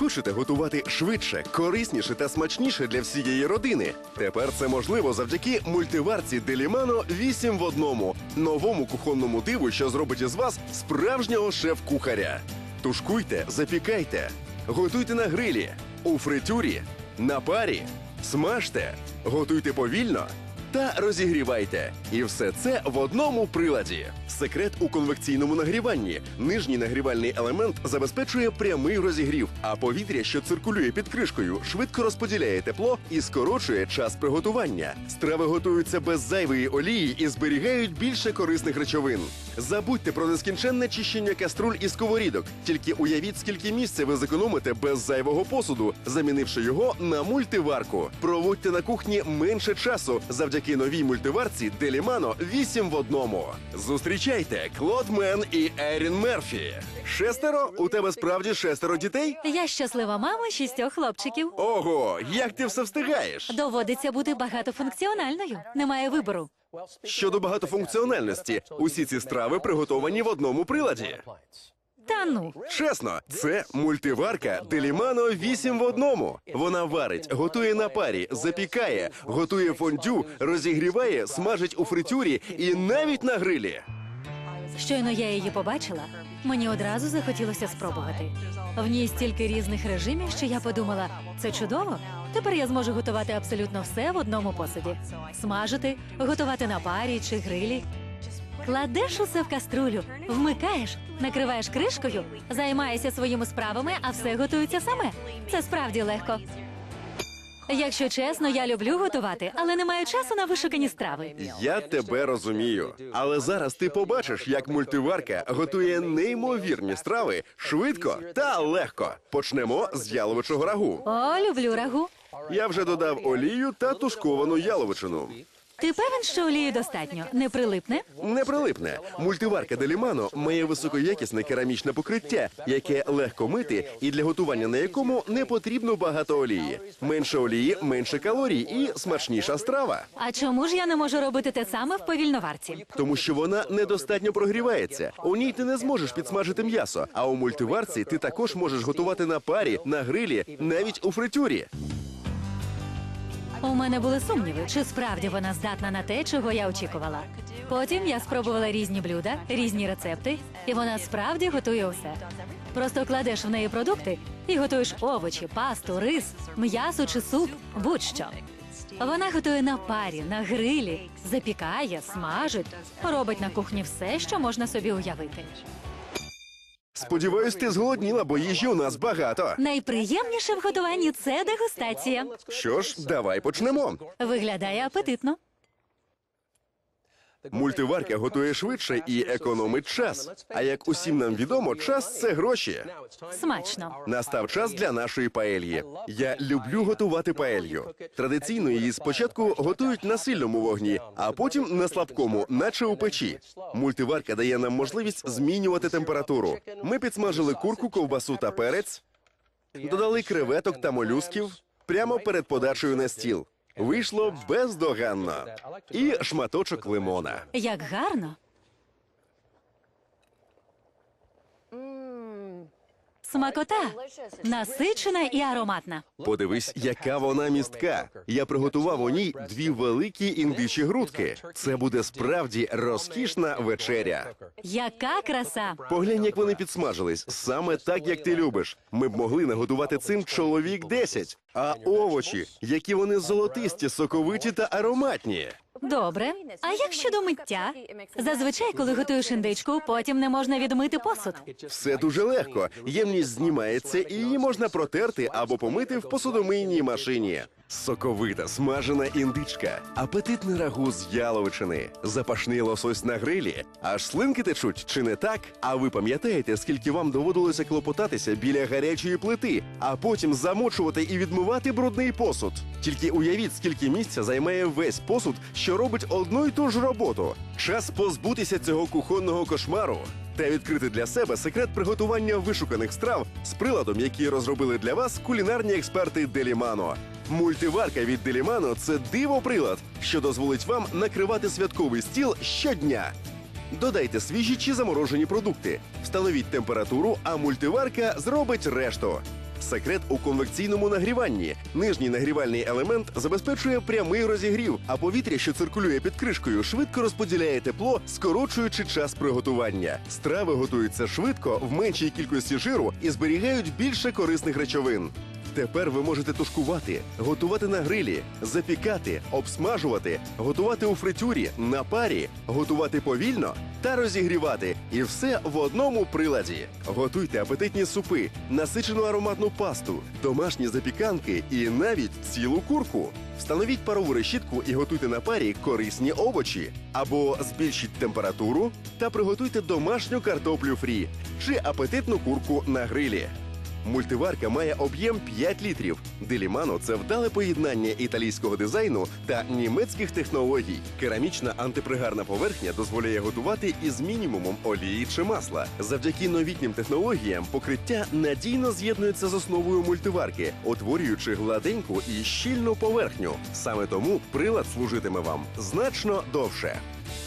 хочете готувати швидше, корисніше та смачніше для всієї родини? Тепер це можливо завдяки мультиварці Делімано 8 в одному, новому кухонному диву, що зробить із вас справжнього шеф-кухаря. Тушкуйте, запікайте, готуйте на грилі, у фритюрі, на парі, смажте, готуйте повільно та розігрівайте. І все це в одному приладі. Секрет у конвекційному нагріванні. Нижній нагрівальний елемент забезпечує прямий розігрів, а повітря, що циркулює під кришкою, швидко розподіляє тепло і скорочує час приготування. Страви готуються без зайвої олії і зберігають більше корисних речовин. Забудьте про нескінченне чищення каструль і сковорідок. Тільки уявіть, скільки місця ви зекономите без зайвого посуду, замінивши його на мультиварку. Проводьте на кухні менше часу завдяки новій мультиварці Делімано 8 в одному. Зустрічайте Клод Мен і Ерін Мерфі. Шестеро? У тебе справді шестеро дітей? Я щаслива мама шістьох хлопчиків. Ого, як ти все встигаєш? Доводиться бути багатофункціональною. Немає вибору. Щодо багатофункціональності, усі ці страви приготовані в одному приладі. Та ну. Чесно, це мультиварка Делімано 8 в одному. Вона варить, готує на парі, запікає, готує фондю, розігріває, смажить у фритюрі і навіть на грилі. Щойно я її побачила. Мені одразу захотілося спробувати. В ній стільки різних режимів, що я подумала, це чудово. Тепер я зможу готувати абсолютно все в одному посуді: смажити, готувати на парі чи грилі. Кладеш усе в каструлю, вмикаєш, накриваєш кришкою, займаєшся своїми справами, а все готується саме. Це справді легко. Якщо чесно, я люблю готувати, але не маю часу на вишукані страви. Я тебе розумію. Але зараз ти побачиш, як мультиварка готує неймовірні страви швидко та легко. Почнемо з яловичого рагу. О, люблю рагу. Я вже додав олію та тушковану яловичину. Ти певен, що олії достатньо? Не прилипне? Не прилипне. Мультиварка Делімано має високоякісне керамічне покриття, яке легко мити і для готування на якому не потрібно багато олії. Менше олії, менше калорій і смачніша страва. А чому ж я не можу робити те саме в повільноварці? Тому що вона недостатньо прогрівається. У ній ти не зможеш підсмажити м'ясо. А у мультиварці ти також можеш готувати на парі, на грилі, навіть у фритюрі. У мене були сумніви, чи справді вона здатна на те, чого я очікувала. Потім я спробувала різні блюда, різні рецепти, і вона справді готує усе. Просто кладеш в неї продукти і готуєш овочі, пасту, рис, м'ясо чи суп, будь-що. Вона готує на парі, на грилі, запікає, смажить, робить на кухні все, що можна собі уявити. Сподіваюсь, ти зголодніла, бо їжі у нас багато. Найприємніше в готуванні це дегустація. Що ж, давай почнемо. Виглядає апетитно. Мультиварка готує швидше і економить час. А як усім нам відомо, час це гроші. Смачно. Настав час для нашої паельї. Я люблю готувати паелью. Традиційно її спочатку готують на сильному вогні, а потім на слабкому, наче у печі. Мультиварка дає нам можливість змінювати температуру. Ми підсмажили курку, ковбасу та перець, додали креветок та молюсків прямо перед подачею на стіл. Вийшло бездоганно. І шматочок лимона. Як гарно. Смакота насичена і ароматна. Подивись, яка вона містка. Я приготував у ній дві великі індичі грудки. Це буде справді розкішна вечеря. Яка краса! Поглянь, як вони підсмажились, саме так, як ти любиш. Ми б могли нагодувати цим чоловік 10. А овочі, які вони золотисті, соковиті та ароматні. Добре. А як щодо миття? Зазвичай, коли готуєш індичку, потім не можна відмити посуд. Все дуже легко. Ємність знімається, і її можна протерти або помити в посудомийній машині. Соковита смажена індичка, апетитне рагу з яловичини, запашний лосось на грилі. Аж слинки течуть, чи не так? А ви пам'ятаєте, скільки вам доводилося клопотатися біля гарячої плити, а потім замочувати і відмивати брудний посуд? Тільки уявіть, скільки місця займає весь посуд, що робить одну й ту ж роботу. Час позбутися цього кухонного кошмару та відкрити для себе секрет приготування вишуканих страв з приладом, який розробили для вас кулінарні експерти Делімано. Мультиварка від Делімано це диво-прилад, що дозволить вам накривати святковий стіл щодня. Додайте свіжі чи заморожені продукти, встановіть температуру, а мультиварка зробить решту. Секрет у конвекційному нагріванні. Нижній нагрівальний елемент забезпечує прямий розігрів, а повітря, що циркулює під кришкою, швидко розподіляє тепло, скорочуючи час приготування. Страви готуються швидко, в меншій кількості жиру і зберігають більше корисних речовин. Тепер ви можете тушкувати, готувати на грилі, запікати, обсмажувати, готувати у фритюрі, на парі, готувати повільно та розігрівати. І все в одному приладі. Готуйте апетитні супи, насичену ароматну пасту, домашні запіканки і навіть цілу курку. Встановіть парову решітку і готуйте на парі корисні овочі. Або збільшіть температуру та приготуйте домашню картоплю фрі чи апетитну курку на грилі. Мультиварка має об'єм 5 літрів. Делімано це вдале поєднання італійського дизайну та німецьких технологій. Керамічна антипригарна поверхня дозволяє готувати із мінімумом олії чи масла. Завдяки новітнім технологіям покриття надійно з'єднується з основою мультиварки, утворюючи гладеньку і щільну поверхню. Саме тому прилад служитиме вам значно довше.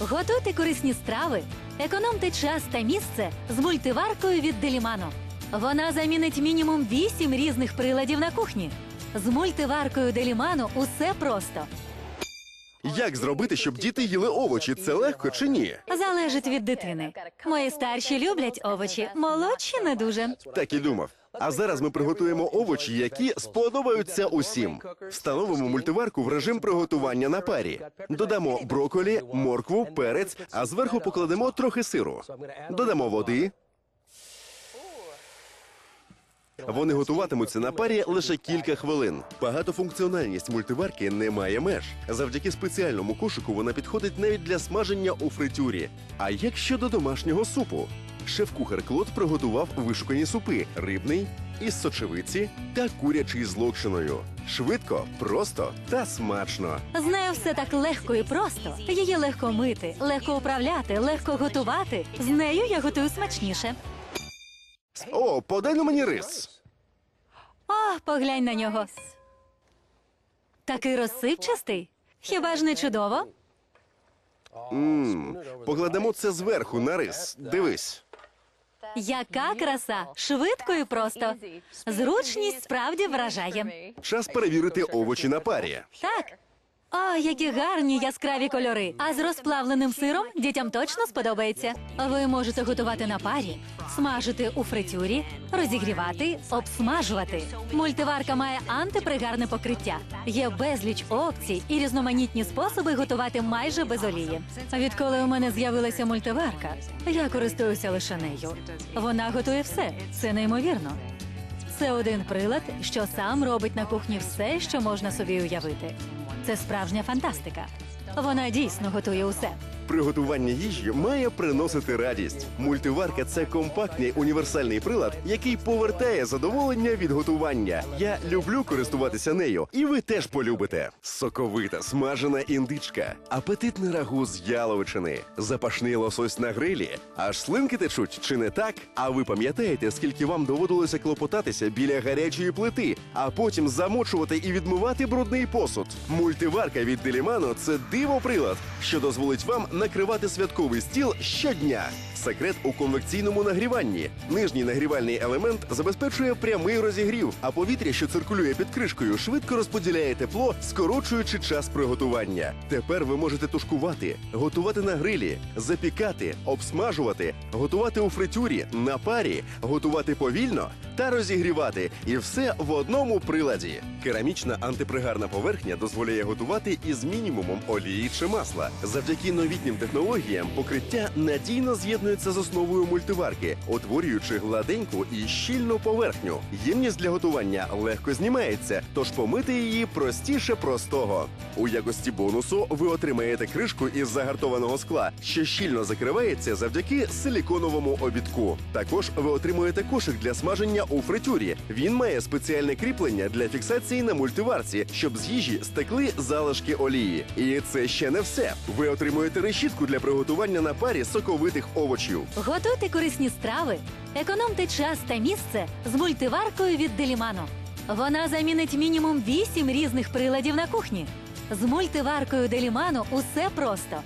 Готуйте корисні страви, економте час та місце з мультиваркою від Делімано. Вона замінить мінімум 8 різних приладів на кухні. З мультиваркою Делімано усе просто. Як зробити, щоб діти їли овочі? Це легко чи ні? Залежить від дитини. Мої старші люблять овочі, молодші не дуже. Так і думав. А зараз ми приготуємо овочі, які сподобаються усім. Встановимо мультиварку в режим приготування на парі. Додамо броколі, моркву, перець, а зверху покладемо трохи сиру. Додамо води. Вони готуватимуться на парі лише кілька хвилин. Багатофункціональність мультиварки не має меж. Завдяки спеціальному кошику вона підходить навіть для смаження у фритюрі. А як щодо домашнього супу? Шеф-кухар Клод приготував вишукані супи: рибний із сочевиці та курячий з локшиною. Швидко, просто та смачно. З нею все так легко і просто. Її легко мити, легко управляти, легко готувати. З нею я готую смачніше. О, подай на мені рис. О, поглянь на нього. Такий розсипчастий. Хіба ж не чудово? Мм, покладемо це зверху на рис. Дивись. Яка краса! Швидко і просто. Зручність справді вражає. Час перевірити овочі на парі. Так. О, які гарні яскраві кольори. А з розплавленим сиром дітям точно сподобається. Ви можете готувати на парі, смажити у фритюрі, розігрівати, обсмажувати. Мультиварка має антипригарне покриття. Є безліч опцій і різноманітні способи готувати майже без олії. Відколи у мене з'явилася мультиварка, я користуюся лише нею. Вона готує все. Це неймовірно. Це один прилад, що сам робить на кухні все, що можна собі уявити. Це справжня фантастика. Вона дійсно готує усе. Приготування їжі має приносити радість. Мультиварка це компактний універсальний прилад, який повертає задоволення від готування. Я люблю користуватися нею, і ви теж полюбите. Соковита смажена індичка, апетитне рагу з яловичини, запашний лосось на грилі. Аж слинки течуть, чи не так? А ви пам'ятаєте, скільки вам доводилося клопотатися біля гарячої плити, а потім замочувати і відмивати брудний посуд. Мультиварка від Делімано це диво-прилад, що дозволить вам накривати святковий стіл щодня. Секрет у конвекційному нагріванні. Нижній нагрівальний елемент забезпечує прямий розігрів, а повітря, що циркулює під кришкою, швидко розподіляє тепло, скорочуючи час приготування. Тепер ви можете тушкувати, готувати на грилі, запікати, обсмажувати, готувати у фритюрі, на парі, готувати повільно та розігрівати. І все в одному приладі. Керамічна антипригарна поверхня дозволяє готувати із мінімумом олії чи масла. Завдяки новітнім технологіям покриття надійно з'єднується з основою мультиварки, утворюючи гладеньку і щільну поверхню. Ємність для готування легко знімається, тож помити її простіше простого. У якості бонусу ви отримаєте кришку із загартованого скла, що щільно закривається завдяки силіконовому обідку. Також ви отримуєте кошик для у фритюрі. Він має спеціальне кріплення для фіксації на мультиварці, щоб з їжі стекли залишки олії. І це ще не все. Ви отримуєте решітку для приготування на парі соковитих овочів. Готуйте корисні страви, економте час та місце з мультиваркою від Делімано. Вона замінить мінімум 8 різних приладів на кухні. З мультиваркою Делімано усе просто.